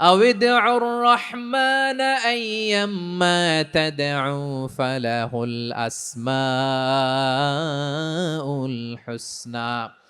أو ادعوا الرحمن أيما تدعوا فله الأسماء الحسنى.